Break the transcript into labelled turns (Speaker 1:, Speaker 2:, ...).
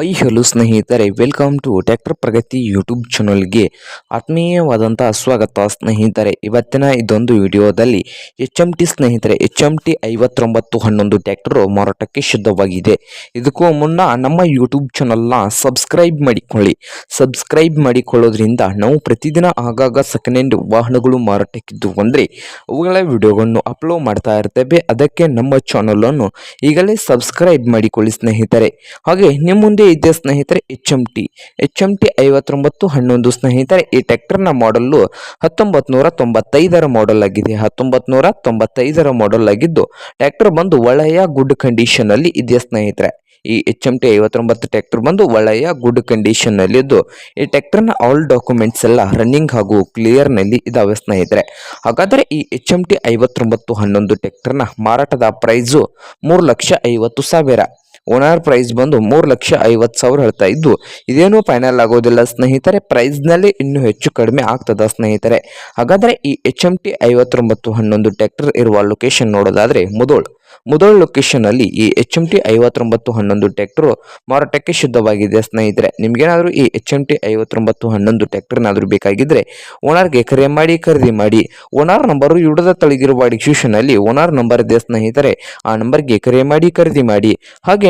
Speaker 1: High hello ಸ್ನೇಹಿತರೆ. Welcome to tractor Pragati YouTube ಚಾನಲ್ಗೆ ಆತ್ಮೀಯವಾದಂಥ ಸ್ವಾಗತ, ಸ್ನೇಹಿತರೆ. ಇವತ್ತಿನ ಇದೊಂದು ವಿಡಿಯೋದಲ್ಲಿ ಎಚ್ ಎಂ ಟಿ ಸ್ನೇಹಿತರೆ ಎಚ್ ಎಂ ಟಿ ಐವತ್ತೊಂಬತ್ತು ಹನ್ನೊಂದು ಟ್ಯಾಕ್ಟರು ಮಾರಾಟಕ್ಕೆ ಶುದ್ಧವಾಗಿದೆ. ಇದಕ್ಕೂ ಮುನ್ನ ನಮ್ಮ ಯೂಟ್ಯೂಬ್ ಚಾನಲ್ನ ಸಬ್ಸ್ಕ್ರೈಬ್ ಮಾಡಿಕೊಳ್ಳಿ. ಸಬ್ಸ್ಕ್ರೈಬ್ ಮಾಡಿಕೊಳ್ಳೋದ್ರಿಂದ ನಾವು ಪ್ರತಿದಿನ ಆಗಾಗ ಸೆಕೆಂಡ್ ಹ್ಯಾಂಡ್ ವಾಹನಗಳು ಮಾರಾಟಕ್ಕಿದ್ದು ಅಂದರೆ ಅವುಗಳ ವಿಡಿಯೋಗಳನ್ನು ಅಪ್ಲೋಡ್ ಮಾಡ್ತಾ ಇರ್ತೇವೆ. ಅದಕ್ಕೆ ನಮ್ಮ ಚಾನಲನ್ನು ಈಗಲೇ ಸಬ್ಸ್ಕ್ರೈಬ್ ಮಾಡಿಕೊಳ್ಳಿ, ಸ್ನೇಹಿತರೆ. ಹಾಗೆ ನಿಮ್ಮ ಮುಂದೆ ಇದೆ ಸ್ನೇಹಿತರೆ H M T H M T ಐವತ್ತೊಂಬತ್ತು ಹನ್ನೊಂದು ಸ್ನೇಹಿತರೆ, ಈ ಟ್ರ್ಯಾಕ್ಟರ್ನ ಮಾಡಲ್ಲು ಹತ್ತೊಂಬತ್ತು ನೂರ ತೊಂಬತ್ತೈದರ ಮಾಡೆಲ್ ಆಗಿದೆ. ಹತ್ತೊಂಬತ್ತು ನೂರ ತೊಂಬತ್ತೈದರ ಮಾಡೆಲ್ ಆಗಿದ್ದು ಟ್ರ್ಯಾಕ್ಟರ್ ಬಂದು ಒಳ್ಳೆಯ ಗುಡ್ ಕಂಡೀಷನ್ ಅಲ್ಲಿ ಇದೆ ಸ್ನೇಹಿತರೆ. ಈ ಎಚ್ ಎಂ ಟಿ ಐವತ್ತೊಂಬತ್ತು ಟ್ರ್ಯಾಕ್ಟರ್ ಬಂದು ಒಳ್ಳೆಯ ಗುಡ್ ಕಂಡೀಷನ್ ನಲ್ಲಿದ್ದು ಈ ಟ್ರ್ಯಾಕ್ಟರ್ನ ಆಲ್ ಡಾಕ್ಯುಮೆಂಟ್ಸ್ ಎಲ್ಲ ರನ್ನಿಂಗ್ ಹಾಗೂ ಕ್ಲಿಯರ್ನಲ್ಲಿ ಇದಾವೆ ಸ್ನೇಹಿತರೆ. ಹಾಗಾದರೆ ಈ ಎಚ್ ಎಂ ಟಿ ಐವತ್ತೊಂಬತ್ತು ಹನ್ನೊಂದು ಟ್ರ್ಯಾಕ್ಟರ್ನ ಮಾರಾಟದ ಪ್ರೈಸು ಮೂರು ಲಕ್ಷ ಐವತ್ತು ಸಾವಿರ. ಓನರ್ ಪ್ರೈಸ್ ಬಂದು ಮೂರು ಲಕ್ಷ ಐವತ್ತು ಸಾವಿರ ಹೇಳ್ತಾ ಇದ್ದು, ಇದೇನು ಫೈನಲ್ ಆಗೋದಿಲ್ಲ ಸ್ನೇಹಿತರೆ. ಪ್ರೈಸ್ನಲ್ಲಿ ಇನ್ನೂ ಹೆಚ್ಚು ಕಡಿಮೆ ಆಗ್ತದ ಸ್ನೇಹಿತರೆ. ಹಾಗಾದರೆ ಈ ಎಚ್ ಎಂ ಟಿ ಐವತ್ತೊಂಬತ್ತು ಹನ್ನೊಂದು ಟ್ಯಾಕ್ಟರ್ ಇರುವ ಲೊಕೇಶನ್ ನೋಡೋದಾದರೆ ಮುದೋಳ್. ಮುದೋಳ್ ಲೊಕೇಶನ್ ಅಲ್ಲಿ ಈ ಎಚ್ ಎಂ ಟಿ ಐವತ್ತೊಂಬತ್ತು ಹನ್ನೊಂದು ಟ್ಯಾಕ್ಟ್ರು ಮಾರಾಟಕ್ಕೆ ಶುದ್ಧವಾಗಿದೆ ಸ್ನೇಹಿತರೆ. ನಿಮಗೇನಾದರೂ ಈ ಎಚ್ ಎಂ ಟಿ ಐವತ್ತೊಂಬತ್ತು ಹನ್ನೊಂದು ಟ್ಯಾಕ್ಟರ್ನಾದರೂ ಬೇಕಾಗಿದ್ದರೆ ಓನರ್ಗೆ ಕರೆ ಮಾಡಿ, ಖರೀದಿ ಮಾಡಿ. ಓನರ್ ನಂಬರು ಇಡದ ತಳಗಿರುವ ಡಿಸ್ಕ್ರಿಪ್ಷನ್ ಅಲ್ಲಿ ಓನರ್ ನಂಬರ್ ಇದೆ ಸ್ನೇಹಿತರೆ. ಆ ನಂಬರ್ಗೆ ಕರೆ ಮಾಡಿ, ಖರೀದಿ ಮಾಡಿ. ಹಾಗೆ